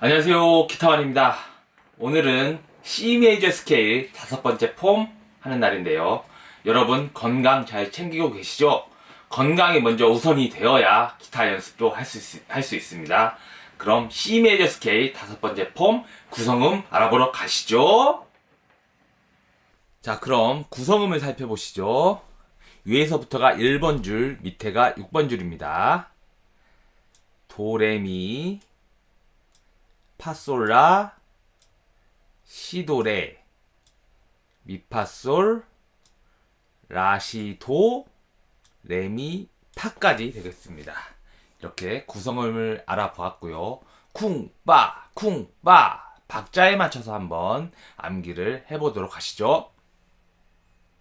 안녕하세요. 기타원입니다. 오늘은 C 메이저 스케일 다섯 번째 폼 하는 날인데요. 여러분 건강 잘 챙기고 계시죠? 건강이 먼저 우선이 되어야 기타 연습도 할 수 할 수 있습니다. 그럼 C 메이저 스케일 다섯 번째 폼 구성음 알아보러 가시죠 자 그럼 구성음을 살펴보시죠 위에서부터가 1번 줄 밑에가 6번 줄입니다 도레미 파솔라 시도레 미파솔 라시도 레미 파까지 되겠습니다. 이렇게 구성음을 알아보았고요. 쿵 빠 쿵 빠 박자에 맞춰서 한번 암기를 해보도록 하시죠.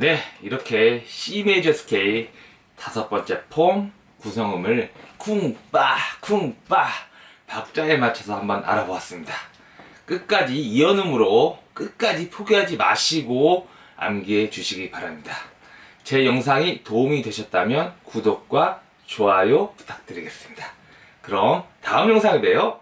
네, 이렇게 C 메이저 스케일 다섯 번째 폼 구성음을 쿵빠 쿵빠 박자에 맞춰서 한번 알아보았습니다. 끝까지 이연음으로 끝까지 포기하지 마시고 암기해 주시기 바랍니다. 제 영상이 도움이 되셨다면 구독과 좋아요 부탁드리겠습니다. 그럼 다음 영상에 봬요.